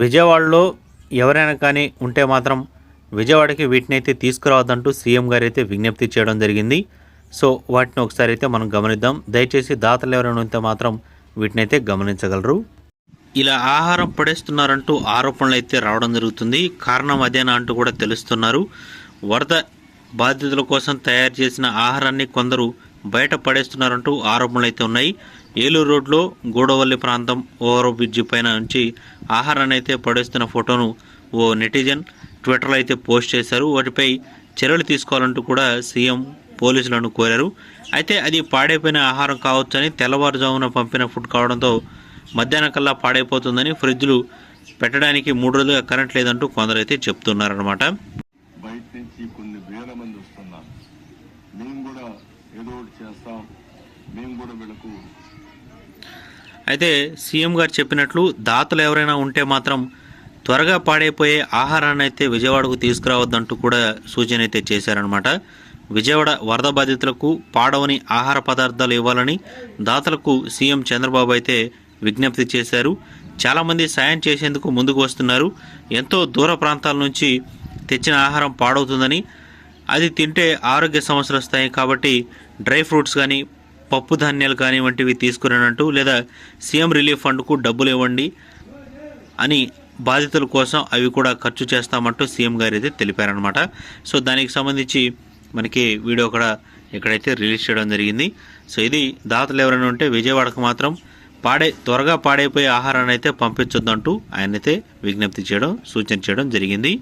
విజయవాడలో ఎవరైనా కానీ ఉంటే మాత్రం విజయవాడకి వీటిని అయితే తీసుకురావద్దంటూ సీఎం గారు అయితే విజ్ఞప్తి చేయడం జరిగింది. సో వాటిని ఒకసారి అయితే మనం గమనిద్దాం. దయచేసి దాతలు ఎవరైనా ఉంటే మాత్రం వీటిని అయితే గమనించగలరు. ఇలా ఆహారం పడేస్తున్నారంటూ ఆరోపణలు అయితే రావడం జరుగుతుంది. కారణం అదేనా అంటూ కూడా తెలుస్తున్నారు. వరద బాధితుల కోసం తయారు చేసిన ఆహారాన్ని కొందరు బయట పడేస్తున్నారంటూ ఆరోపణలు అయితే ఉన్నాయి. ఏలూరు రోడ్లో గూడవల్లి ప్రాంతం ఓవర్ బ్రిడ్జి పైన నుంచి ఆహారాన్ని అయితే పడేస్తున్న ఫోటోను ఓ నెటిజన్ ట్విట్టర్లో అయితే పోస్ట్ చేశారు. వాటిపై చర్యలు తీసుకోవాలంటూ కూడా సీఎం పోలీసులను కోరారు. అయితే అది పాడైపోయిన ఆహారం కావచ్చని తెల్లవారుజామున పంపిన ఫుడ్ కావడంతో మధ్యాహ్నం కల్లా పాడైపోతుందని ఫ్రిడ్జ్లు పెట్టడానికి మూడు రోజులుగా కరెంట్ లేదంటూ కొందరైతే చెప్తున్నారనమాట బయట నుంచి కొన్ని వేల మంది వస్తున్నారు. మేము కూడా ఏదో ఒకటి చేస్తాం. మేము కూడా వీళ్ళకు అయితే సీఎం గారు చెప్పినట్లు దాతలు ఎవరైనా ఉంటే మాత్రం త్వరగా పాడైపోయే ఆహారాన్ని అయితే విజయవాడకు తీసుకురావద్దంటూ కూడా సూచన అయితే చేశారనమాట విజయవాడ వరద బాధితులకు పాడవని ఆహార పదార్థాలు ఇవ్వాలని దాతలకు సీఎం చంద్రబాబు అయితే విజ్ఞప్తి చేశారు. చాలామంది సాయం చేసేందుకు ముందుకు వస్తున్నారు. ఎంతో దూర ప్రాంతాల నుంచి తెచ్చిన ఆహారం పాడవుతుందని అది తింటే ఆరోగ్య సమస్యలు వస్తాయి కాబట్టి డ్రై ఫ్రూట్స్ కానీ పప్పు ధాన్యాలు కానీ వంటివి తీసుకురానంటూ లేదా సీఎం రిలీఫ్ ఫండ్కు డబ్బులు ఇవ్వండి అని బాధితుల కోసం అవి కూడా ఖర్చు చేస్తామంటూ సీఎం గారు అయితే తెలిపారనమాట సో దానికి సంబంధించి మనకి వీడియో కూడా ఇక్కడైతే రిలీజ్ చేయడం జరిగింది. సో ఇది దాతలు ఎవరైనా ఉంటే విజయవాడకు మాత్రం పాడే త్వరగా పాడైపోయే ఆహారాన్ని అయితే పంపించొద్దంటూ ఆయనైతే విజ్ఞప్తి చేయడం సూచన చేయడం జరిగింది.